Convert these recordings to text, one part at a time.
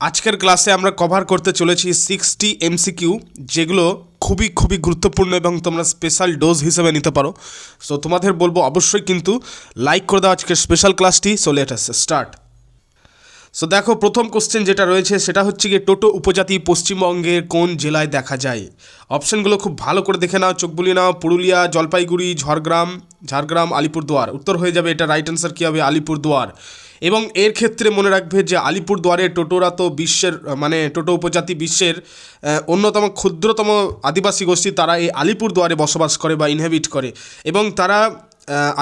আজকের ক্লাসে আমরা কভার করতে চলেছি সিক্সটি এমসিকিউ যেগুলো খুবই খুবই গুরুত্বপূর্ণ এবং তোমরা স্পেশাল ডোজ হিসেবে নিতে পারো। সো তোমাদের বলব অবশ্যই কিন্তু লাইক করে দাও আজকের স্পেশাল ক্লাসটি so let us start so দেখো, প্রথম কোশ্চেন যেটা রয়েছে, সেটা হচ্ছে গিয়ে টোটো উপজাতি পশ্চিমবঙ্গের কোন জেলায় দেখা যায়? অপশনগুলো খুব ভালো করে দেখে নাও, চোখ বুলিয়ে নাও। পুরুলিয়া, জলপাইগুড়ি, ঝড়গ্রাম, ঝাড়গ্রাম, আলিপুরদুয়ার। উত্তর হয়ে যাবে এটা রাইট অ্যান্সার কী হবে? আলিপুরদুয়ার। এবং এর ক্ষেত্রে মনে রাখবে যে আলিপুরদুয়ারে টোটোরা তো বিশ্বের মানে টোটো উপজাতি বিশ্বের অন্যতম ক্ষুদ্রতম আদিবাসী গোষ্ঠী, তারা এই আলিপুরদুয়ারে বসবাস করে বা ইনহেবিট করে। এবং তারা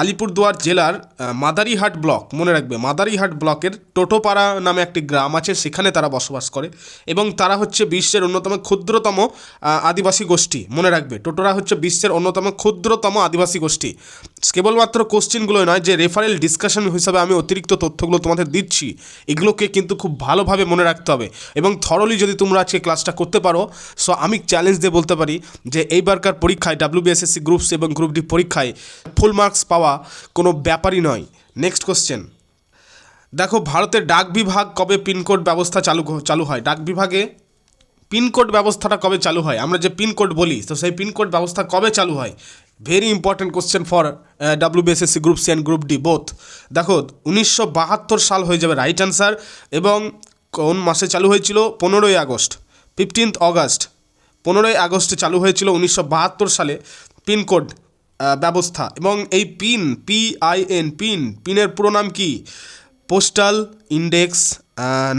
আলিপুরদুয়ার জেলার মাদারিহাট ব্লক, মনে রাখবে, মাদারিহাট ব্লকের টোটোপাড়া নামে একটি গ্রাম আছে, সেখানে তারা বসবাস করে এবং তারা হচ্ছে বিশ্বের অন্যতম ক্ষুদ্রতম আদিবাসী গোষ্ঠী, মনে রাখবে। টোটোরা হচ্ছে বিশ্বের অন্যতম ক্ষুদ্রতম আদিবাসী গোষ্ঠী। কেবলমাত্র কোশ্চেনগুলো নয়, যে রেফারেল ডিসকাশন হিসাবে আমি অতিরিক্ত তথ্যগুলো তোমাদের দিচ্ছি, এগুলোকে কিন্তু খুব ভালোভাবে মনে রাখতে হবে। এবং থরলি যদি তোমরা আজকে ক্লাসটা করতে পারো সো আমি চ্যালেঞ্জ দিয়ে বলতে পারি যে, এইবারকার পরীক্ষায় ডাব্লিউবিএসএসসি গ্রুপস এবং গ্রুপ ডি পরীক্ষায় ফুল মার্কস পাওয়া কোনো ব্যাপারই নয়। নেক্সট কোশ্চেন দেখো, ভারতের ডাক বিভাগ কবে পিনকোড ব্যবস্থা চালু চালু হয়? ডাক বিভাগে পিনকোড ব্যবস্থাটা কবে চালু হয়? আমরা যে পিনকোড বলি, তো সেই পিনকোড ব্যবস্থা কবে চালু হয়? Very important question for WBSSC group C and group D both দেখো, উনিশশো বাহাত্তর সাল হয়ে যাবে রাইট অ্যান্সার এবং কোন মাসে চালু হয়েছিল? পনেরোই আগস্ট ফিফটিন্থ অগাস্ট পনেরোই আগস্টে চালু হয়েছিল উনিশশো বাহাত্তর সালে পিনকোড ব্যবস্থা এবং এই pin P I N pin, পিনের পুরো নাম কি? Postal index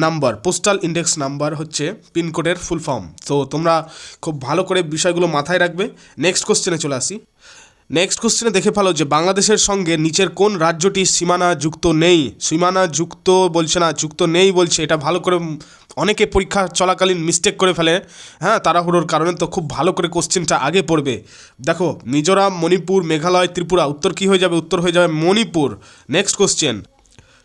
number postal index number হচ্ছে পিনকোডের ফুল ফর্ম তো তোমরা খুব ভালো করে বিষয়গুলো মাথায় রাখবে। নেক্সট কোশ্চেনে চলে আসি। নেক্সট কোশ্চেনে দেখে ফেলো যে বাংলাদেশের সঙ্গে নিচের কোন রাজ্যটি সীমানা যুক্ত নেই? সীমানা যুক্ত বলছে না, যুক্ত নেই বলছে, এটা ভালো করে অনেকে পরীক্ষা চলাকালীন মিস্টেক করে ফেলে। হ্যাঁ তাড়াহুড়োর কারণে তো খুব ভালো করে কোশ্চেনটা আগে পড়বে। দেখো, মিজোরাম, মণিপুর, মেঘালয়, ত্রিপুরা, উত্তর কী হয়ে যাবে? উত্তর হয়ে যাবে Manipur. Next question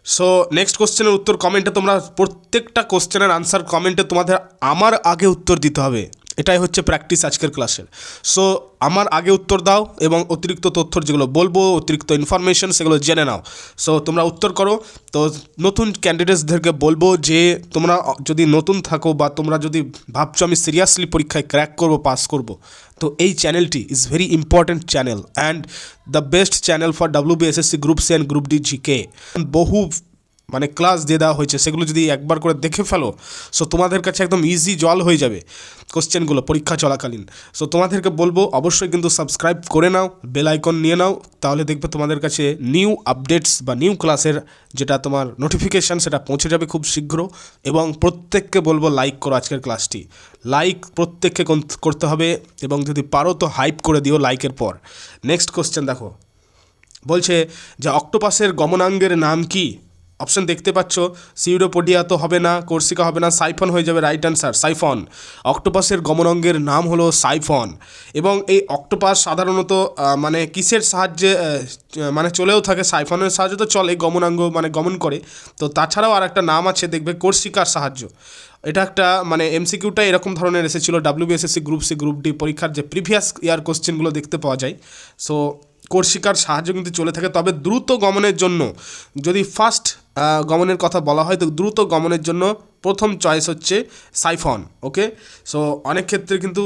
so next কোশ্চেনের উত্তর কমেন্টে তোমরা প্রত্যেকটা কোশ্চেনের আনসার কমেন্টে তোমাদের আমার আগে উত্তর দিতে হবে। এটাই হচ্ছে প্র্যাকটিস আজকের ক্লাসের সো আমার আগে উত্তর দাও এবং অতিরিক্ত তথ্য যেগুলো বলব, অতিরিক্ত ইনফরমেশন সেগুলো জেনে নাও। সো তোমরা উত্তর করো। তো, নতুন ক্যান্ডিডেটসদেরকে বলব যে, তোমরা যদি নতুন থাকো বা তোমরা যদি ভাবছ আমি সিরিয়াসলি পরীক্ষায় ক্র্যাক করব পাস করব, তো এই চ্যানেলটি is very important channel and the best channel for W BSSC group C and group D GK বহু মানে ক্লাস দিয়ে দেওয়া হয়েছে, সেগুলো যদি একবার করে দেখে ফেলো সো তোমাদের কাছে একদম ইজি জল হয়ে যাবে কোশ্চেনগুলো পরীক্ষা চলাকালীন। সো তোমাদেরকে বলব, অবশ্যই কিন্তু সাবস্ক্রাইব করে নাও বেল আইকন নিয়ে নাও, তাহলে দেখবে তোমাদের কাছে নিউ আপডেটস বা নিউ ক্লাসের যেটা তোমার নোটিফিকেশান সেটা পৌঁছে যাবে খুব শীঘ্র। এবং প্রত্যেককে বলব লাইক করো আজকের ক্লাসটি লাইক প্রত্যেককে করতে হবে, এবং যদি পারো তো হাইপ করে দিও লাইকের পর। নেক্সট কোশ্চেন দেখো। বলছে যে অক্টোপাসের গমনাঙ্গের নাম কি? অপশন দেখতে পাচ্ছ সিউরোপোডিয়া তো হবে না কোর্সিকা হবে না সাইফন হয়ে যাবে রাইট অ্যান্সার সাইফন অক্টোপাসের গমনাঙ্গের নাম হলো সাইফন এবং এই অক্টোপাস সাধারণত মানে কিসের সাহায্যে মানে চলেও থাকে সাইফনের সাহায্যে তো চলে, গমনাঙ্গ মানে গমন করে। তো তাছাড়াও আর একটা নাম আছে, দেখবে কোর্সিকার সাহায্য। এটা একটা মানে এমসিকিউটা এরকম ধরনের এসেছিল WBSSC group C group D পরীক্ষার যে প্রিভিয়াস ইয়ার কোশ্চেনগুলো দেখতে পাওয়া যায়। সো কোর্সিকার সাহায্য কিন্তু চলে থাকে, তবে দ্রুত গমনের জন্য যদি ফার্স্ট গমনের কথা বলা হয়, তো দ্রুত গমনের জন্য প্রথম চয়েস হচ্ছে সাইফন ওকে সো অনেক ক্ষেত্রে কিন্তু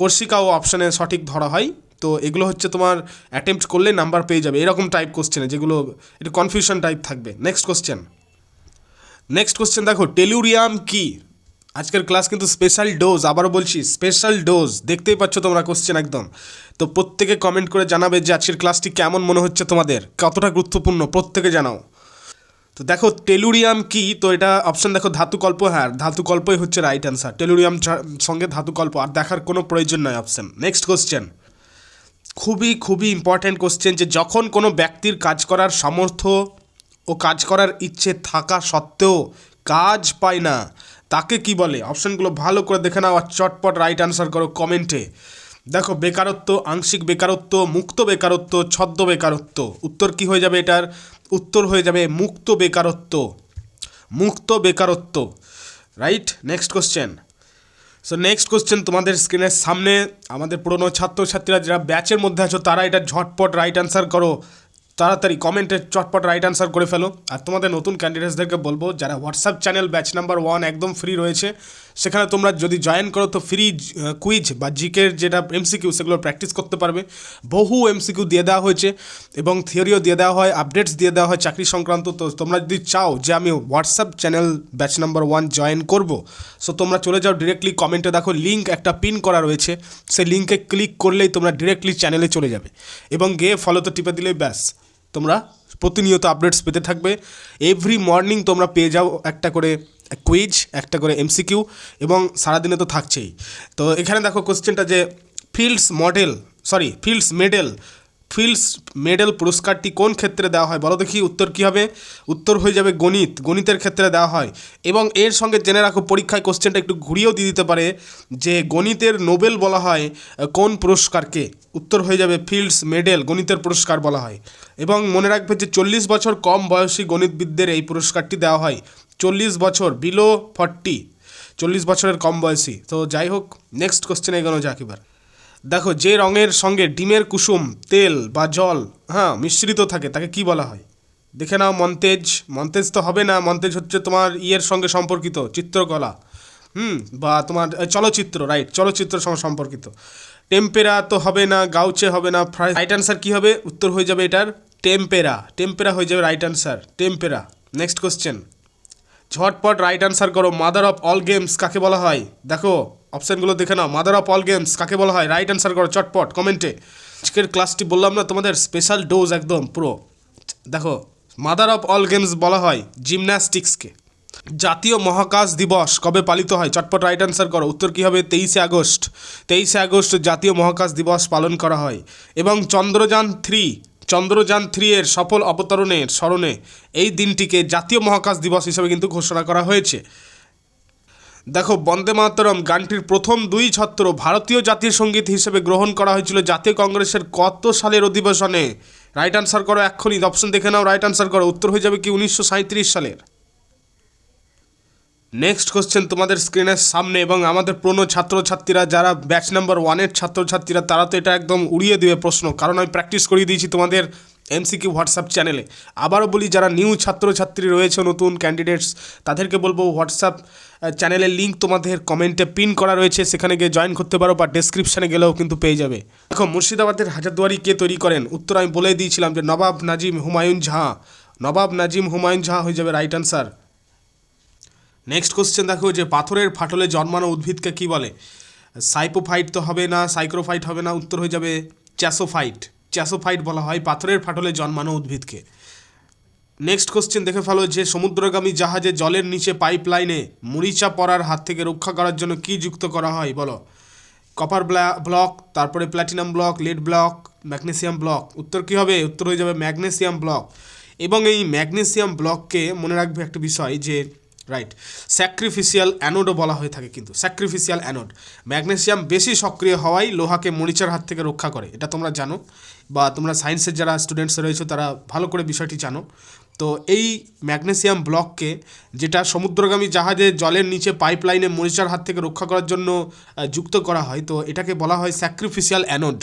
কোর্সিকাও অপশানে সঠিক ধরা হয়। তো এগুলো হচ্ছে তোমার অ্যাটেম্প্ট করলে নাম্বার পেয়ে যাবে। এরকম টাইপ কোশ্চেনে যেগুলো, একটু কনফিউশন টাইপ থাকবে। নেক্সট কোশ্চেন নেক্সট কোশ্চেন দেখো টেলুরিয়াম কি? আজকের ক্লাস কিন্তু স্পেশাল ডোজ আবারও বলছি স্পেশাল ডোজ দেখতেই পাচ্ছ তোমরা কোশ্চেন একদম। তো প্রত্যেকে কমেন্ট করে জানাবে যে আজকের ক্লাসটি কেমন মনে হচ্ছে তোমাদের, কতটা গুরুত্বপূর্ণ, প্রত্যেকে জানাও। তো দেখো টেলুরিয়াম কি? তো এটা অপশন দেখো, ধাতুকল্প হ্যাঁ ধাতুকল্পই হচ্ছে রাইট অ্যান্সার টেলুরিয়াম সঙ্গে ধাতুকল্প, আর দেখার কোনো প্রয়োজন নয় অপশন নেক্সট কোশ্চেন খুবই খুবই ইম্পর্ট্যান্ট কোশ্চেন যে যখন কোনো ব্যক্তির কাজ করার সামর্থ্য ও কাজ করার ইচ্ছে থাকা সত্ত্বেও কাজ পায় না, তাকে কি বলে? অপশনগুলো ভালো করে দেখে নাও আর চটপট রাইট অ্যান্সার করো কমেন্টে দেখো, বেকারত্ব, আংশিক বেকারত্ব, মুক্ত বেকারত্ব, ছদ্ম বেকারত্ব, উত্তর কি হয়ে যাবে এটার? উত্তর হয়ে যাবে মুক্ত বেকারত্ব। মুক্ত বেকারত্ব। Right next question so next question তোমাদের স্ক্রিনের সামনে। আমাদের পুরনো ছাত্রছাত্রীরা যারা ব্যাচের মধ্যে আছো, তারা এটা ঝটপট রাইট অ্যান্সার করো। তাড়াতাড়ি কমেন্টে চটপট রাইট আনসার করে ফেলো। আর তোমাদের নতুন ক্যান্ডিডেটসদেরকে বলব, যারা WhatsApp channel batch number one একদম ফ্রি রয়েছে সেখানে তোমরা যদি জয়েন করো তো ফ্রি কুইজ বা জিকের যেটা এমসিকিউ সেগুলো প্র্যাকটিস করতে পারবে। বহু এমসিকিউ দিয়ে দেওয়া হয়েছে এবং থিওরিও দিয়ে দেওয়া হয় আপডেটস দিয়ে দেওয়া হয় চাকরি সংক্রান্ত। তো তোমরা যদি চাও যে আমি WhatsApp channel batch number one join করব সো তোমরা চলে যাও ডিরেক্টলি কমেন্টে দেখো লিঙ্ক একটা পিন করা রয়েছে, সেই লিঙ্কে ক্লিক করলেই তোমরা ডিরেক্টলি চ্যানেলে চলে যাবে এবং গিয়ে ফলোতে টিপে দিলেই ব্যাস। তোমরা প্রতিনিয়ত আপডেটস পেতে থাকবে। এভরি মর্নিং তোমরা পেয়ে যাও একটা করে কুইজ একটা করে এমসিকিউ এবং সারাদিনে তো থাকছেই। তো এখানে দেখো কোশ্চেনটা যে Fields model sorry Fields medal Fields medal পুরস্কারটি কোন ক্ষেত্রে দেওয়া হয়? বলো দেখি উত্তর কী হবে? উত্তর হয়ে যাবে গণিত, গণিতের ক্ষেত্রে দেওয়া হয়। এবং এর সঙ্গে জেনে রাখো, পরীক্ষায় কোশ্চেনটা একটু ঘুরিয়েও দিয়ে দিতে পারে যে গণিতের নোবেল বলা হয়, কোন পুরস্কারকে? উত্তর হয়ে যাবে ফিল্ডস মেডেল গণিতের পুরস্কার বলা হয়। এবং মনে রাখবে যে চল্লিশ বছর কম বয়সী গণিতবিদদের এই পুরস্কারটি দেওয়া হয়। চল্লিশ বছর বিলো ফর্টি চল্লিশ বছরের কম বয়সী। তো যাই হোক নেক্সট কোশ্চেন এগোনো যাক এবার। দেখো, যে রঙের সঙ্গে ডিমের কুসুম, তেল বা জল হ্যাঁ মিশ্রিত থাকে, তাকে কি বলা হয়? দেখে নাও মন্তেজ। মন্তেজ তো হবে না, মন্তেজ হচ্ছে তোমার ইয়ের সঙ্গে সম্পর্কিত, চিত্রকলা। হুম, বা তোমার চলচ্চিত্র রাইট চলচ্চিত্র সঙ্গে সম্পর্কিত। টেম্পেরা তো হবে না, গাউচে হবে না ফ্রাই রাইট অ্যান্সার কী হবে? উত্তর হয়ে যাবে এটার, টেম্পেরা। টেম্পেরা হয়ে যাবে right answer tempera. Next question ঝটপট রাইট আনসার করো মাদার অফ অল গেমস কাকে বলা হয়? দেখো অপশানগুলো দেখে নাও মাদার অফ অল গেমস কাকে বলা হয়? রাইট আনসার করো, চটপট কমেন্টে আজকের ক্লাসটি বললাম না, তোমাদের স্পেশাল ডোজ একদম, পুরো। দেখো মাদার অফ অল গেমস বলা হয় জিমন্যাস্টিক্সকে জাতীয় মহাকাশ দিবস কবে পালিত হয়? চটপট রাইট আনসার করো, উত্তর কী হবে? তেইশে আগস্ট। তেইশে আগস্ট জাতীয় মহাকাশ দিবস পালন করা হয়। এবং চন্দ্রযান থ্রি চন্দ্রযান থ্রি এর সফল অবতরণের স্মরণে এই দিনটিকে জাতীয় মহাকাশ দিবস হিসেবে কিন্তু ঘোষণা করা হয়েছে। দেখো, বন্দে মাতরম গানটির প্রথম দুই ছত্র ভারতীয় জাতীয় সংগীত হিসেবে গ্রহণ করা হয়েছিল জাতীয় কংগ্রেসের কত সালের অধিবেশনে? রাইট আনসার করো এক্ষুনি। অপশন দেখে নাও রাইট আনসার করো। উত্তর হয়ে যাবে কি উনিশশো সাঁইত্রিশ সালের। নেক্সট কোশ্চেন তোমাদের স্ক্রিনের সামনে এবং আমাদের পুরনো ছাত্রছাত্রীরা যারা ব্যাচ নাম্বার ওয়ানের ছাত্রছাত্রীরা, তারা তো এটা একদম উড়িয়ে দেবে প্রশ্ন। কারণ আমি প্র্যাকটিস করিয়ে দিয়েছি তোমাদের এমসিকিউ হোয়াটসঅ্যাপ চ্যানেলে আবারও বলি, যারা নিউ ছাত্রছাত্রী রয়েছে, নতুন ক্যান্ডিডেটস তাদেরকে বলব হোয়াটসঅ্যাপ চ্যানেলের লিঙ্ক তোমাদের কমেন্টে পিন করা রয়েছে। সেখানে গিয়ে জয়েন করতে পারো বা ডেসক্রিপশানে গেলেও কিন্তু পেয়ে যাবে। দেখো, মুর্শিদাবাদের হাজারদুয়ারি কে তৈরি করেন? উত্তর আমি বলে দিয়েছিলাম যে নবাব নাজিম হুমায়ুন ঝাঁ নবাব নাজিম হুমায়ুন ঝাঁ হয়ে যাবে রাইট আনসার নেক্সট কোশ্চেন দেখো যে পাথরের ফাটলে জন্মানো উদ্ভিদকে কি বলে? সাইপোফাইট তো হবে না সাইক্রোফাইট হবে না, উত্তর হয়ে যাবে চ্যাসোফাইট চ্যাসোফাইট বলা হয় পাথরের ফাটলে জন্মানো উদ্ভিদকে। নেক্সট কোশ্চেন দেখে ফেলো যে সমুদ্রগামী জাহাজে জলের নিচে পাইপ লাইনে মরিচা পড়ার হাত থেকে রক্ষা করার জন্য কি যুক্ত করা হয়? বলো। কপার ব্লক তারপরে platinum block lead block magnesium block উত্তর কী হবে? উত্তর হয়ে যাবে ম্যাগনেসিয়াম ব্লক এবং এই ম্যাগনেসিয়াম ব্লককে মনে রাখবে একটা বিষয় যে রাইট স্যাক্রিফিশিয়াল অ্যানোডও বলা হয়ে থাকে কিন্তু। স্যাক্রিফিশিয়াল অ্যানোড ম্যাগনেসিয়াম বেশি সক্রিয় হওয়ায় লোহাকে মরিচার হাত থেকে রক্ষা করে। এটা তোমরা জানো বা তোমরা সায়েন্সের যারা স্টুডেন্টস রয়েছে তারা ভালো করে বিষয়টি জানো। তো এই ম্যাগনেসিয়াম ব্লককে যেটা সমুদ্রগামী জাহাজে জলের নিচে পাইপলাইনে মরিচার হাত থেকে রক্ষা করার জন্য যুক্ত করা হয়, তো এটাকে বলা হয় sacrificial anode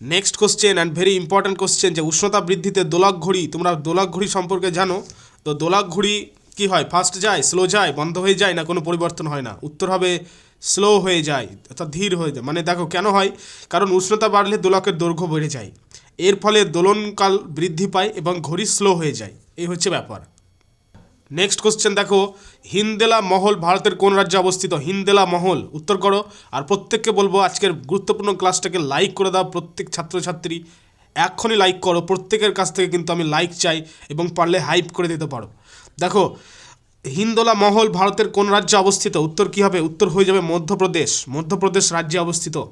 next question and very important question যে উষ্ণতা বৃদ্ধিতে দোলক ঘড়ি, তোমরা দোলক ঘড়ি সম্পর্কে জানো। তো দোলক ঘড়ি কী হয়? ফাস্ট যায় স্লো যায়, বন্ধ হয়ে যায় না কোনো পরিবর্তন হয় না? উত্তর হবে স্লো হয়ে যায়, অর্থাৎ ধীর হয়ে যায়। মানে দেখো কেন হয়? কারণ উষ্ণতা বাড়লে দোলকের দৈর্ঘ্য বেড়ে যায়। এর ফলে দোলনকাল বৃদ্ধি পায় এবং ঘড়ি স্লো হয়ে যায়। এই হচ্ছে ব্যাপার। নেক্সট কোশ্চেন দেখো, হিন্দেলা মহল ভারতের কোন রাজ্যে অবস্থিত? হিন্দেলা মহল, উত্তর করো। আর প্রত্যেককে বলব আজকের গুরুত্বপূর্ণ ক্লাসটাকে লাইক করে দাও প্রত্যেক ছাত্রছাত্রী। এক্ষুনি লাইক করো, প্রত্যেকের কাছ থেকে কিন্তু আমি লাইক চাই এবং পারলে হাইপ করে দিতে পারো। দেখো, হিন্দোলা মহল ভারতের কোন রাজ্যে অবস্থিত? উত্তর কী হবে? উত্তর হয়ে যাবে মধ্যপ্রদেশ। মধ্যপ্রদেশ রাজ্যে অবস্থিত।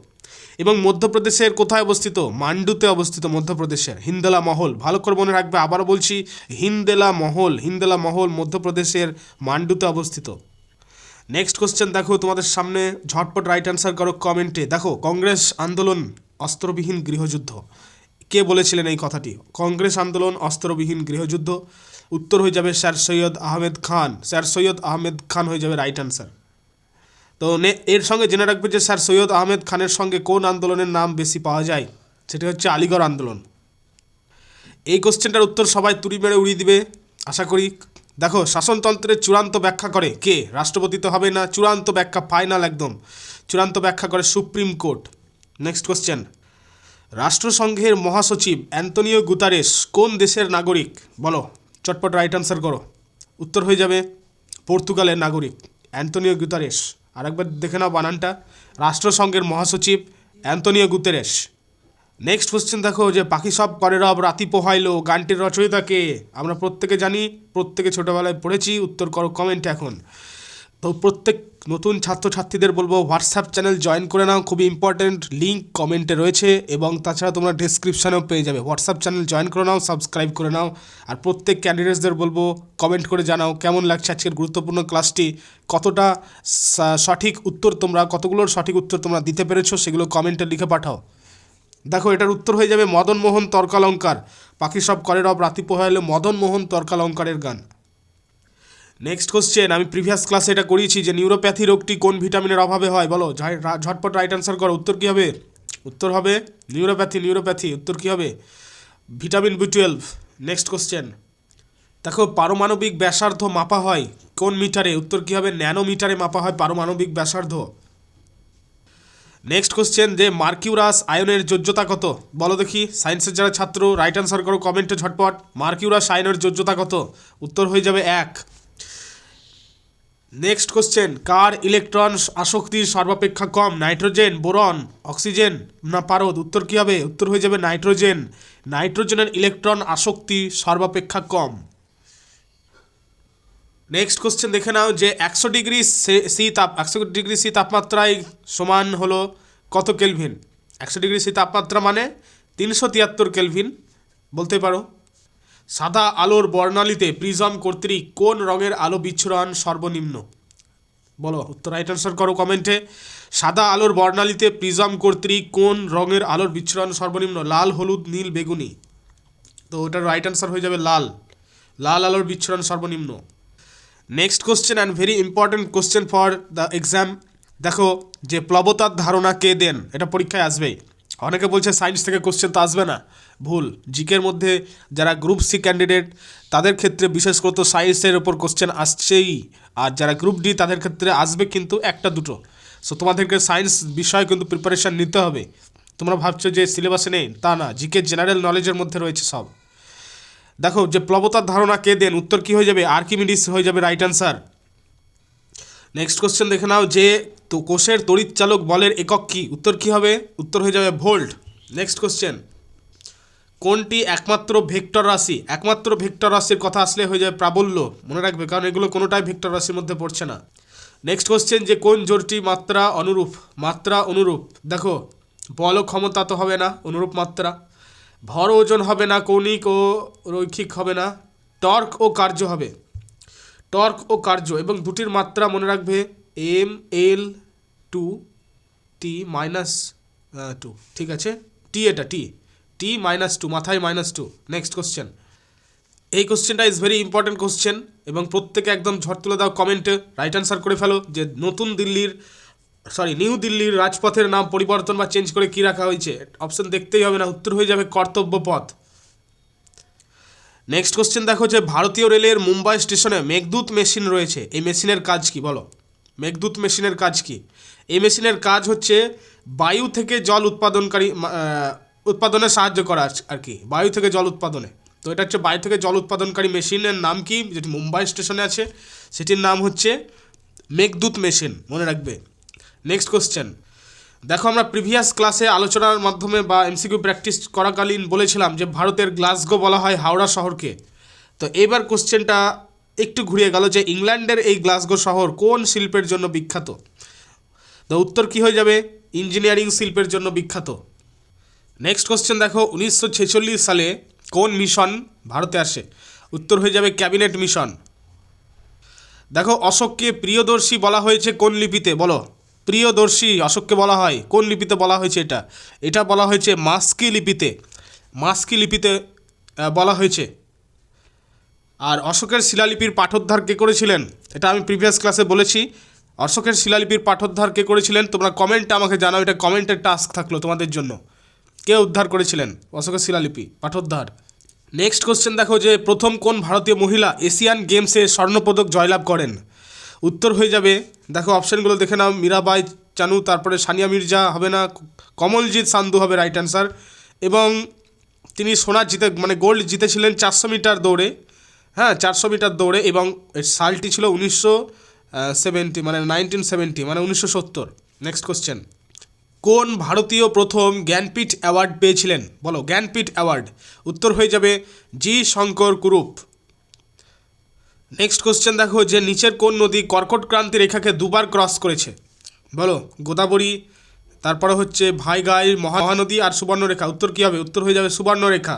এবং মধ্যপ্রদেশের কোথায় অবস্থিত? মান্ডুতে অবস্থিত মধ্যপ্রদেশের। হিন্দেলা মহল। ভালো করে মনে রাখবে, আবারও বলছি, হিন্দেলা মহল। হিন্দেলা মহল মধ্যপ্রদেশের মান্ডুতে অবস্থিত। নেক্সট কোশ্চেন দেখো তোমাদের সামনে। ঝটপট রাইট অ্যান্সার করো কমেন্টে দেখো, কংগ্রেস আন্দোলন অস্ত্রবিহীন গৃহযুদ্ধ। কে বলেছিলেন এই কথাটি? কংগ্রেস আন্দোলন, অস্ত্রবিহীন গৃহযুদ্ধ, উত্তর হয়ে যাবে স্যার সৈয়দ আহমেদ খান। স্যার সৈয়দ আহমেদ খান হয়ে যাবে রাইট অ্যান্সার তো এর সঙ্গে জেনে রাখবে যে স্যার সৈয়দ আহমেদ খানের সঙ্গে কোন আন্দোলনের নাম বেশি পাওয়া যায়? সেটা হচ্ছে আলিগড় আন্দোলন। এই কোশ্চেনটার উত্তর সবাই তুড়ি মেরে উড়িয়ে দিবে, আশা করি। দেখো, শাসনতন্ত্রের চূড়ান্ত ব্যাখ্যা করে কে? রাষ্ট্রপতি তো হবে না, চূড়ান্ত ব্যাখ্যা ফাইনাল একদম। চূড়ান্ত ব্যাখ্যা করে সুপ্রিম কোর্ট। নেক্সট কোশ্চেন রাষ্ট্রসংঘের মহাসচিব অ্যান্তনিও গুতারেস কোন দেশের নাগরিক? বলো, চটপট রাইট আনসার করো। উত্তর হয়ে যাবে পর্তুগালের নাগরিক অ্যান্তনিও গুতারেস। আরেকবার দেখে নাও বানানটা। রাষ্ট্রসংঘের মহাসচিব অ্যান্তনিও গুতেরেস। নেক্সট কোশ্চেন দেখো যে, পাখি সব করে রব, রাতি পোহাইলো, গানটির রচয়িতাকে আমরা প্রত্যেকে জানি, প্রত্যেকে ছোটোবেলায় পড়েছি, উত্তর করো কমেন্ট এখন। তো প্রত্যেক নতুন ছাত্রছাত্রীদের বলব হোয়াটসঅ্যাপ চ্যানেল জয়েন করে নাও, খুবই ইম্পর্ট্যান্ট লিঙ্ক কমেন্টে রয়েছে এবং তাছাড়া তোমরা ডেসক্রিপশানেও পেয়ে যাবে। হোয়াটসঅ্যাপ চ্যানেল জয়েন করে নাও সাবস্ক্রাইব করে নাও আর প্রত্যেক ক্যান্ডিডেটসদের বলব কমেন্ট করে জানাও কেমন লাগছে আজকের গুরুত্বপূর্ণ ক্লাসটি কতটা সঠিক উত্তর তোমরা, কতগুলোর সঠিক উত্তর তোমরা দিতে পেরেছ সেগুলো কমেন্টে লিখে পাঠাও। দেখো, এটার উত্তর হয়ে যাবে মদন মোহন তর্কালঙ্কার। পাখি সব করে রব রাতি পোহাইলে মদন মোহন তর্কালঙ্কারের গান। নেক্সট কোশ্চেন আমি প্রিভিয়াস ক্লাসে এটা করিয়েছি যে নিউরোপ্যাথি রোগটি কোন ভিটামিনের অভাবে হয়? বলো ঝটপট রাইট অ্যান্সার করো। উত্তর কী হবে? উত্তর হবে নিউরোপ্যাথি নিউরোপ্যাথি উত্তর কী হবে? Vitamin B twelve next question দেখো, পারমাণবিক ব্যাসার্ধ মাপা হয় কোন মিটারে উত্তর কী হবে? ন্যানোমিটারে মাপা হয় পারমাণবিক ব্যাসার্ধ। নেক্সট কোশ্চেন যে মার্কিউরাস আয়নের যোজ্যতা কত? বলো দেখি। সায়েন্সের যারা ছাত্র রাইট অ্যান্সার করো কমেন্টে ঝটপট। মার্কিউরাস আয়নের যোজ্যতা কত? উত্তর হয়ে যাবে এক। নেক্সট কোশ্চেন কার ইলেকট্রন আসক্তির সর্বাপেক্ষা কম নাইট্রোজেন বোরন অক্সিজেন না পারদ, উত্তর কী হবে? উত্তর হয়ে যাবে নাইট্রোজেন নাইট্রোজেনের ইলেকট্রন আসক্তি সর্বাপেক্ষা কম। নেক্সট কোশ্চেন দেখে নাও যে একশো ডিগ্রি সি তাপ, একশো ডিগ্রি সি তাপমাত্রায় সমান হলো কত কেলভিন একশো ডিগ্রি সি তাপমাত্রা মানে তিনশো তিয়াত্তর কেলভিন বলতে পারো। সাদা আলোর বর্ণালীতে প্রিজম কর্তৃক কোন রঙের আলো বিচ্ছুরণ সর্বনিম্ন? বলো, উত্তর রাইট আনসার করো কমেন্টে সাদা আলোর বর্ণালীতে প্রিজম কর্তৃক কোন রঙের আলোর বিচ্ছুরণ সর্বনিম্ন? লাল, হলুদ, নীল, বেগুনি। তো ওটার রাইট আনসার হয়ে যাবে লাল। লাল আলোর বিচ্ছুরণ সর্বনিম্ন। Next question and very important question for the exam দেখো, যে প্লবতার ধারণা কে দেন, এটা পরীক্ষায় আসবেই। অনেকে বলছে সায়েন্স থেকে কোশ্চেন তো আসবে না। ভুল। জিকের মধ্যে যারা গ্রুপ সি ক্যান্ডিডেট তাদের ক্ষেত্রে বিশেষ করে তো সায়েন্সের ওপর কোশ্চেন আসছেই। আর যারা গ্রুপ ডি তাদের ক্ষেত্রে আসবে কিন্তু একটা দুটো। সো তোমাদেরকে সায়েন্স বিষয়ে কিন্তু প্রিপারেশান নিতে হবে। তোমরা ভাবছ যে সিলেবাসে নেই? তা না, জিকে জেনারেল নলেজের মধ্যে রয়েছে সব। দেখো, যে প্লবতার ধারণা কে দেন, উত্তর কি হয়ে যাবে? আর্কিমিডিস হয়ে যাবে রাইট অ্যান্সার নেক্সট কোশ্চেন দেখে নাও, যে তো কোষের তড়িৎচালক বলের একক কি? উত্তর কি হবে? উত্তর হয়ে যাবে ভোল্ট। নেক্সট কোশ্চেন কোনটি একমাত্র ভেক্টর রাশি? একমাত্র ভেক্টর রাশির কথা আসলে হয়ে যাবে প্রাবল্য। মনে রাখবে, কারণ এগুলো কোনোটাই ভেক্টর রাশির মধ্যে পড়ছে না। নেক্সট কোশ্চেন যে কোন জোরটি মাত্রা অনুরূপ? মাত্রা অনুরূপ। দেখো, বল ক্ষমতা তো হবে না, অনুরূপ মাত্রা। ভর ওজন হবে না, কৌণিক ও রৈখিক হবে না। টর্ক ও কার্য হবে। টর্ক ও কার্য এবং দুটির মাত্রা মনে রাখবে M L two T minus two ঠিক আছে? টি এটা টি টি মাইনাস টু মাথায় মাইনাস টু নেক্সট কোশ্চেন এই কোশ্চেনটা ইজ ভেরি ইম্পর্টেন্ট কোশ্চেন এবং প্রত্যেকে একদম ঝড় তুলে দাও কমেন্টে রাইট অ্যান্সার করে ফেলো যে নতুন দিল্লির সরি নিউ দিল্লির রাজপথের নাম পরিবর্তন বা চেঞ্জ করে কী রাখা হয়েছে? অপশন দেখতেই হবে না, উত্তর হয়ে যাবে কর্তব্য পথ। নেক্সট কোশ্চেন দেখো যে ভারতীয় রেলের মুম্বাই স্টেশনে মেঘদূত মেশিন রয়েছে। এই মেশিনের কাজ কি? বলো। মেঘদূত মেশিনের কাজ কি? এই মেশিনের কাজ হচ্ছে বায়ু থেকে জল উৎপাদনকারী উৎপাদনে সাহায্য করা আর- কি, বায়ু থেকে জল উৎপাদনে। তো এটা হচ্ছে বায়ু থেকে জল উৎপাদনকারী মেশিনের নাম কি? যেটি মুম্বাই স্টেশনে আছে, সেটির নাম হচ্ছে মেঘদূত মেশিন, মনে রাখবে। নেক্সট কোশ্চেন দেখো, আমরা প্রিভিয়াস ক্লাসে আলোচনার মাধ্যমে বা এমসিকিউ প্র্যাকটিস করাকালীন বলেছিলাম যে ভারতের গ্লাসগো বলা হয় হাওড়া শহরকে। তো এবার কোশ্চেনটা একটু ঘুরিয়ে গেল যে ইংল্যান্ডের এই গ্লাসগো শহর কোন শিল্পের জন্য বিখ্যাত? তো উত্তর কি হয়ে যাবে? ইঞ্জিনিয়ারিং শিল্পের জন্য বিখ্যাত। নেক্সট কোশ্চেন দেখো, উনিশশো ছেচল্লিশ সালে কোন মিশন ভারতে আসে? উত্তর হয়ে যাবে ক্যাবিনেট মিশন দেখো, অশোককে প্রিয়দর্শী বলা হয়েছে কোন লিপিতে? বলো। প্রিয়দর্শী অশোককে বলা হয়। কোন লিপিতে বলা হয়েছে এটা? এটা বলা হয়েছে মাস্কি লিপিতে। মাস্কি লিপিতে বলা হয়েছে। আর অশোকের শিলালিপির পাঠোদ্ধার কে করেছিলেন? এটা আমি প্রিভিয়াস ক্লাসে বলেছি। অশোকের শিলালিপির পাঠোদ্ধার কে করেছিলেন? তোমরা কমেন্টে আমাকে জানাও, এটা কমেন্টের টাস্ক থাকল তোমাদের জন্য। কে উদ্ধার করেছিলেন? অশোকের শিলালিপি, পাঠোদ্ধার। নেক্সট কোশ্চেন দেখো যে, প্রথম কোন ভারতীয় মহিলা এশিয়ান গেমসে স্বর্ণপদক জয়লাভ করেন? উত্তর হয়ে যাবে, দেখো অপশানগুলো দেখে নাও, মীরাবাই চানু, তারপরে সানিয়া মির্জা হবে না, কমলজিৎ সান্ধু হবে রাইট অ্যান্সার এবং তিনি সোনা জিতে মানে গোল্ড জিতেছিলেন চারশো মিটার দৌড়ে হ্যাঁ চারশো মিটার দৌড়ে, এবং এর সালটি ছিল উনিশশো সেভেন্টি মানে নাইনটিন সেভেন্টি মানে উনিশশো সত্তর। নেক্সট কোশ্চেন কোন ভারতীয় প্রথম জ্ঞানপীঠ অ্যাওয়ার্ড পেয়েছিলেন? বলো, জ্ঞানপীঠ অ্যাওয়ার্ড। উত্তর হয়ে যাবে G Sankar Kurup. Next question দেখো যে নিচের কোন নদী কর্কট ক্রান্তি রেখাকে দুবার ক্রস করেছে? বলো, গোদাবরী, তারপরে হচ্ছে ভাইগাই মহানদী আর সুবর্ণরেখা। উত্তর কী হবে? উত্তর হয়ে যাবে সুবর্ণরেখা।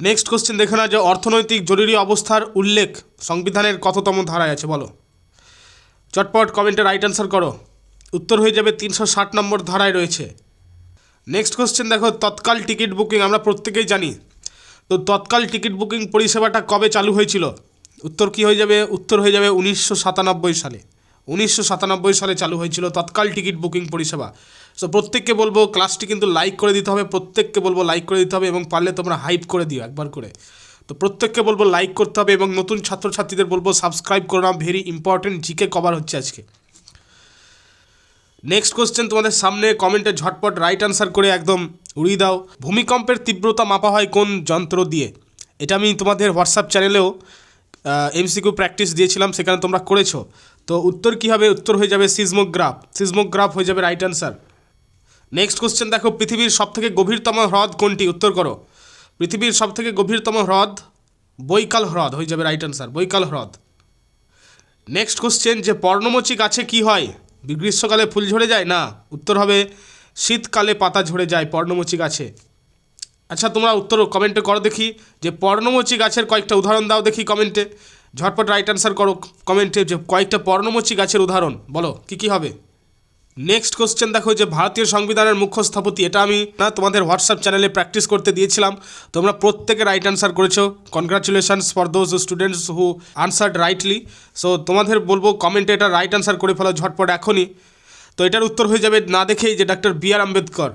নেক্সট কোশ্চেন দেখে না যে অর্থনৈতিক জরুরি অবস্থার উল্লেখ সংবিধানের কততম ধারায় আছে, বলো। চটপট কমেন্টে রাইট অ্যান্সার করো। উত্তর হয়ে যাবে তিনশো ষাট নম্বর ধারায় রয়েছে। নেক্সট কোশ্চেন দেখো, তৎকাল টিকিট বুকিং, আমরা প্রত্যেকেই জানি। তো তৎকাল টিকিট বুকিং পরিষেবাটা কবে চালু হয়েছিল? উত্তর কী হয়ে যাবে? উত্তর হয়ে যাবে উনিশশো সাতানব্বই সালে। উনিশশো সাতানব্বই সালে চালু হয়েছিল তৎকাল টিকিট বুকিং পরিষেবা। সো প্রত্যেককে বলব ক্লাসটি কিন্তু লাইক করে দিতে হবে, প্রত্যেককে বলব লাইক করে দিতে হবে এবং পারলে তোমরা হাইপ করে দিও একবার করে। তো প্রত্যেককে বলব লাইক করতে হবে এবং নতুন ছাত্রছাত্রীদের বলব সাবস্ক্রাইব করে নাও ভেরি ইম্পর্টেন্ট জিকে কভার হচ্ছে আজকে। নেক্সট কোশ্চেন তোমাদের সামনে কমেন্টে ঝটপট রাইট আনসার করে একদম উড়িয়ে দাও। ভূমিকম্পের তীব্রতা মাপা হয় কোন যন্ত্র দিয়ে? এটা আমি তোমাদের হোয়াটসঅ্যাপ চ্যানেলেও এমসিকিউ প্র্যাকটিস দিয়েছিলাম, সেখানে তোমরা করেছ। তো উত্তর কী হবে? উত্তর হয়ে যাবে সিজমোগ্রাফ সিজমোগ্রাফ হয়ে যাবে রাইট আনসার নেক্সট কোশ্চেন দেখো, পৃথিবীর সবথেকে গভীরতম হ্রদ কোনটি? উত্তর করো। পৃথিবীর সবথেকে গভীরতম হ্রদ বৈকাল হ্রদ, হয়ে যাবে রাইট আনসার বৈকাল হ্রদ। নেক্সট কোশ্চেন যে পর্ণমোচী গাছে কি হয়? গ্রীষ্মকালে ফুল ঝরে যায়? না। উত্তর হবে, শীতকালে পাতা ঝরে যায় পর্ণমোচী গাছে। আচ্ছা তোমরা উত্তর কমেন্টে করো দেখি, যে পর্ণমোচী গাছের কয়েকটা উদাহরণ দাও দেখি কমেন্টে ঝটপট রাইট আনসার করো কমেন্টে যে কয়েকটা পর্ণমোচী গাছের উদাহরণ। বলো, কি কি হবে? নেক্সট কোশ্চেন দেখো যে ভারতীয় সংবিধানের মুখ্য স্থপতি এটা আমি না তোমাদের হোয়াটসঅ্যাপ চ্যানেলে প্র্যাকটিস করতে দিয়েছিলাম। তোমরা প্রত্যেকে রাইট আনসার করেছ। Congratulations for those students who answered rightly so তোমাদের বলব কমেন্টে এটা রাইট আনসার করে ফেলো ঝটপট এখনই। তো এটার উত্তর হয়ে যাবে না দেখেই যে doctor B R Ambedkar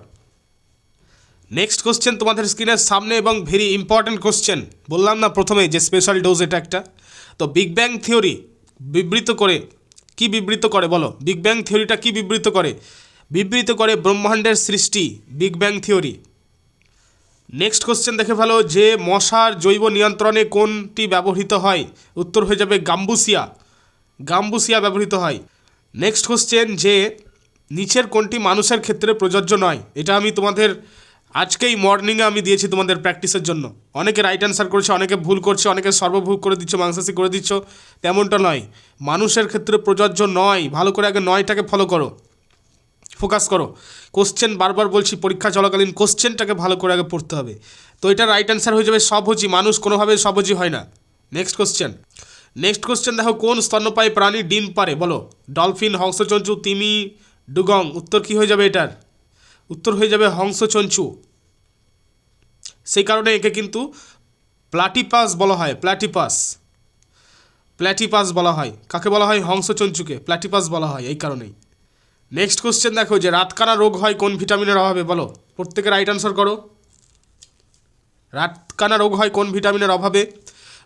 next question তোমাদের স্ক্রিনের সামনে এবং ভেরি ইম্পর্ট্যান্ট কোশ্চেন বললাম না প্রথমে যে স্পেশাল ডোজ এটা একটা। তো বিগ ব্যাং থিওরি বিবৃত করে কি বিবৃত করে? বলো। বিগ ব্যাং থিওরিটা কি বিবৃত করে? বিবৃত করে ব্রহ্মাণ্ডের সৃষ্টি big bang theory next question দেখে ফেলো, যে মশার জৈব নিয়ন্ত্রণে কোনটি ব্যবহৃত হয়? উত্তর হয়ে যাবে গাম্বুসিয়া। গাম্বুসিয়া ব্যবহৃত হয়। নেক্সট কোশ্চেন যে নিচের কোনটি মানুষের ক্ষেত্রে প্রযোজ্য নয়? এটা আমি তোমাদের আজকেই মর্নিংয়ে আমি দিয়েছি তোমাদের প্র্যাকটিসের জন্য। অনেকে রাইট অ্যান্সার করেছে, অনেকে ভুল করছে, অনেকে সর্বভুক করে দিচ্ছ মাংসাসি করে দিচ্ছ, তেমনটা নয়। মানুষের ক্ষেত্রে প্রযোজ্য নয়, ভালো করে আগে নয়টাকে ফলো করো। ফোকাস করো। কোশ্চেন বারবার বলছি, পরীক্ষা চলাকালীন কোশ্চেনটাকে ভালো করে আগে পড়তে হবে। তো এটা রাইট অ্যান্সার হয়ে যাবে সবভোজী মানুষ কোনোভাবে সবভোজী হয় না। নেক্সট কোশ্চেন নেক্সট কোশ্চেন দেখো, কোন স্তন্যপায়ী প্রাণী ডিম পারে? বলো। ডলফিন হংসচঞ্চু, তিমি, ডুগং, উত্তর কি হয়ে যাবে এটার? উত্তর হয়ে যাবে হংসচঞ্চু সেই কারণে একে কিন্তু প্লাটিপাস বলা হয় প্ল্যাটিপাস প্ল্যাটিপাস বলা হয়। কাকে বলা হয়? হংসচঞ্চুকে প্ল্যাটিপাস বলা হয় এই কারণেই। নেক্সট কোশ্চেন দেখো যে রাতকানা রোগ হয় কোন ভিটামিনের অভাবে? বলো। প্রত্যেকে রাইট আনসার করো। রাতকানা রোগ হয় কোন ভিটামিনের অভাবে?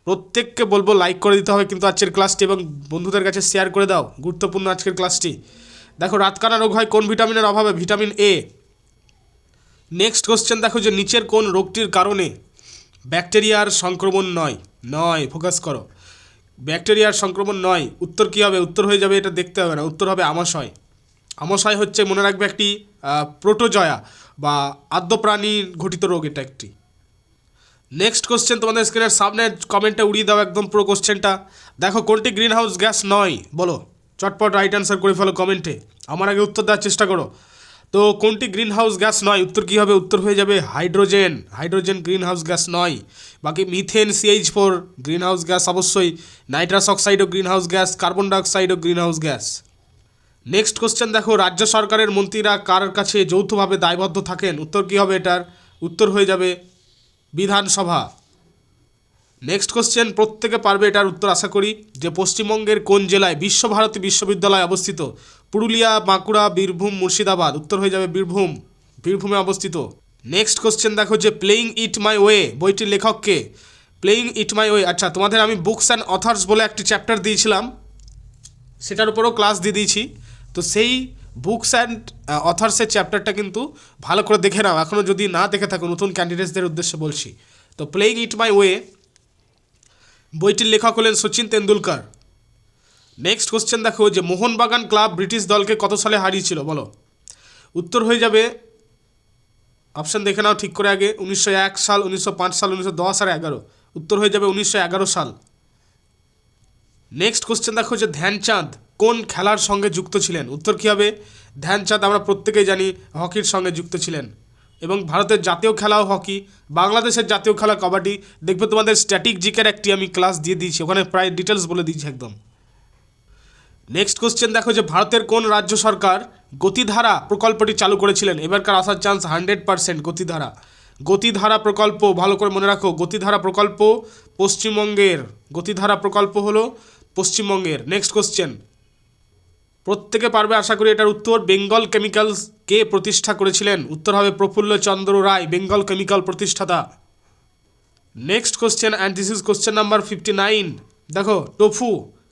প্রত্যেককে বলব লাইক করে দিতে হবে কিন্তু আজকের ক্লাসটি এবং বন্ধুদের কাছে শেয়ার করে দাও। গুরুত্বপূর্ণ আজকের ক্লাসটি দেখো, রাতকানা রোগ হয় কোন ভিটামিনের অভাবে? ভিটামিন এ নেক্সট কোশ্চেন দেখো যে নিচের কোন রোগটির কারণে ব্যাকটেরিয়ার সংক্রমণ নয়? নয় ফোকাস করো। ব্যাকটেরিয়ার সংক্রমণ নয়। উত্তর কী হবে? উত্তর হয়ে যাবে, এটা দেখতে হবে না। উত্তর হবে আমাশয়। আমাশয় হচ্ছে মনে রাখবে একটি প্রোটোজয়া বা আদ্যপ্রাণী ঘটিত রোগ এটা একটি। নেক্সট কোশ্চেন তোমাদের স্ক্রিনের সামনে কমেন্টে উড়িয়ে দাও একদম পুরো কোশ্চেনটা দেখো, কোনটি গ্রিন হাউস গ্যাস নয়? বলো। চটপট রাইট অ্যান্সার করে ফেলো কমেন্টে আমার আগে উত্তর দেওয়ার চেষ্টা করো। তো কোনটি গ্রিন হাউস গ্যাস নয়? উত্তর কী হবে? উত্তর হয়ে যাবে hydrogen. Hydrogen green house gas নয়। বাকি methane CH four green house gas অবশ্যই। নাইট্রাস অক্সাইডও green house gas, carbon ডাইঅক্সাইডও green house gas. Next question দেখো, রাজ্য সরকারের মন্ত্রীরা কার কাছে যৌথভাবে দায়বদ্ধ থাকেন? উত্তর কী হবে এটার? উত্তর হয়ে যাবে বিধানসভা। নেক্সট কোশ্চেন, প্রত্যেকে পারবে এটার উত্তর, আশা করি। যে পশ্চিমবঙ্গের কোন জেলায় বিশ্বভারতী বিশ্ববিদ্যালয় অবস্থিত? পুরুলিয়া, বাঁকুড়া, বীরভূম, মুর্শিদাবাদ। উত্তর হয়ে যাবে বীরভূম। বীরভূমে অবস্থিত। নেক্সট কোশ্চেন দেখো যে প্লেইং ইট মাই ওয়ে বইটির লেখককে। প্লেইং ইট মাই ওয়ে আচ্ছা তোমাদের আমি বুকস অ্যান্ড অথার্স বলে একটি চ্যাপ্টার দিয়েছিলাম। সেটার উপরেও ক্লাস দিয়ে দিয়েছি। তো সেই বুকস অ্যান্ড অথার্সের চ্যাপ্টারটা কিন্তু ভালো করে দেখে নাও। এখনও যদি না দেখে থাকো, নতুন ক্যান্ডিডেটসদের উদ্দেশ্যে বলছি। তো প্লেইং ইট মাই ওয়ে বইটির লেখক হলেন সচিন তেন্ডুলকার। নেক্সট কোশ্চেন দেখো, যে মোহনবাগান ক্লাব ব্রিটিশ দলকে কত সালে হারিয়েছিল? বলো। উত্তর হয়ে যাবে অপশান দেখে নাও ঠিক করে আগে, উনিশশো এক সাল, উনিশশো পাঁচ সাল, উনিশশো দশ আর এগারো। উত্তর হয়ে যাবে উনিশশো এগারো সাল। নেক্সট কোশ্চেন দেখো, যে ধ্যানচাঁদ কোন খেলার সঙ্গে যুক্ত ছিলেন? উত্তর কী হবে? ধ্যানচাঁদ আমরা প্রত্যেকেই জানি হকির সঙ্গে যুক্ত ছিলেন। এবং ভারতের জাতীয় খেলাও হকি, বাংলাদেশের জাতীয় খেলা, কবাডি, দেখবে তোমাদের স্ট্যাটিক জিকের একটি আমি ক্লাস দিয়ে দিয়েছি, ওখানে প্রায় ডিটেলস বলে দিয়েছি একদম। নেক্সট কোশ্চেন দেখো যে ভারতের কোন রাজ্য সরকার গতিধারা প্রকল্পটি চালু করেছিলেন? এবারকার আসার chance hundred percent Gatidhara. Gatidhara প্রকল্প, ভালো করে মনে রাখো, গতিধারা প্রকল্প পশ্চিমবঙ্গের, গতিধারা প্রকল্প হলো পশ্চিমবঙ্গের। নেক্সট কোশ্চেন প্রত্যেকে পারবে আশা করি এটার উত্তর। বেঙ্গল কেমিক্যালস কে প্রতিষ্ঠা করেছিলেন? উত্তর হবে প্রফুল্ল চন্দ্র রায় বেঙ্গল কেমিক্যাল প্রতিষ্ঠাতা। Next question and this is question number fifty nine দেখো টোফু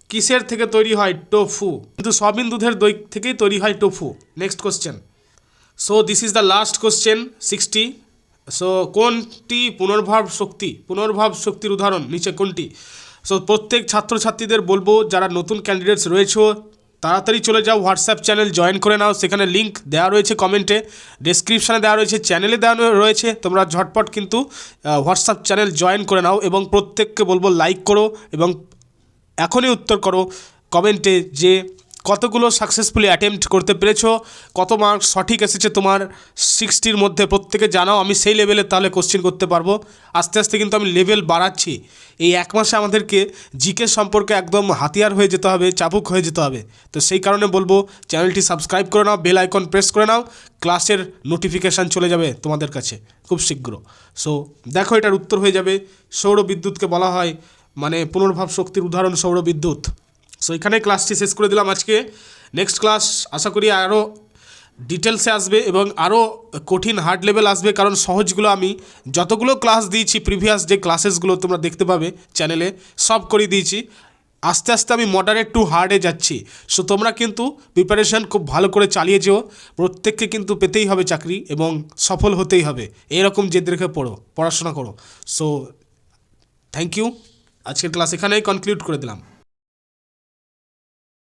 কিসের থেকে তৈরি হয় টোফু? কিন্তু সয়াবিন দুধের দই থেকেই তৈরি হয় tofu. Next question so this is the last question sixty so কোনটি পুনর্ভাব শক্তি? পুনর্ভাব শক্তির উদাহরণ, নিচে কোনটি? সো প্রত্যেক ছাত্রছাত্রীদের বলব, যারা নতুন ক্যান্ডিডেটস রয়েছে, তাড়াতাড়ি চলে যাও হোয়াটসঅ্যাপ চ্যানেল জয়েন করে নাও। সেখানে লিঙ্ক দেওয়া রয়েছে কমেন্টে ডেসক্রিপশানে দেওয়া রয়েছে চ্যানেলে দেওয়া রয়েছে। তোমরা ঝটপট কিন্তু হোয়াটসঅ্যাপ চ্যানেল জয়েন করে নাও এবং প্রত্যেককে বলব লাইক করো এবং এখনই উত্তর করো কমেন্টে যে কতগুলো সাকসেসফুলি অ্যাটেম্প্ট করতে পেরেছ, কত মার্কস সঠিক এসেছে তোমার সিক্সটির মধ্যে প্রত্যেকে জানাও, আমি সেই লেভেলে তাহলে কোশ্চেন করতে পারব। আস্তে আস্তে কিন্তু আমি লেভেল বাড়াচ্ছি। এই এক মাসে আমাদেরকে জিকে সম্পর্কে একদম হাতিয়ার হয়ে যেতে হবে, চাবুক হয়ে যেতে হবে। তো সেই কারণে বলব, চ্যানেলটি সাবস্ক্রাইব করে নাও বেল আইকন প্রেস করে নাও ক্লাসের নোটিফিকেশান চলে যাবে তোমাদের কাছে খুব শীঘ্র। সো দেখো এটার উত্তর হয়ে যাবে। সৌর বিদ্যুৎকে বলা হয় মানে পুনর্ভাব শক্তির উদাহরণ সৌরবিদ্যুৎ সো এখানে ক্লাসটি শেষ করে দিলাম আজকে। নেক্সট ক্লাস আশা করি আরও ডিটেলসে আসবে এবং আরও কঠিন হার্ড লেভেল আসবে, কারণ সহজগুলো আমি যতগুলো ক্লাস দিয়েছি প্রিভিয়াস যে ক্লাসেসগুলো তোমরা দেখতে পাবে চ্যানেলে সব করে দিয়েছি। আস্তে আস্তে আমি মডারেট টু হার্ডে যাচ্ছি। সো তোমরা কিন্তু প্রিপারেশন খুব ভালো করে চালিয়ে যেও। প্রত্যেককে কিন্তু পেতেই হবে চাকরি এবং সফল হতেই হবে। এরকম জেদ রেখে পড়ো, পড়াশোনা করো। সো থ্যাংক ইউ আজকের ক্লাস এখানেই কনক্লুড করে দিলাম।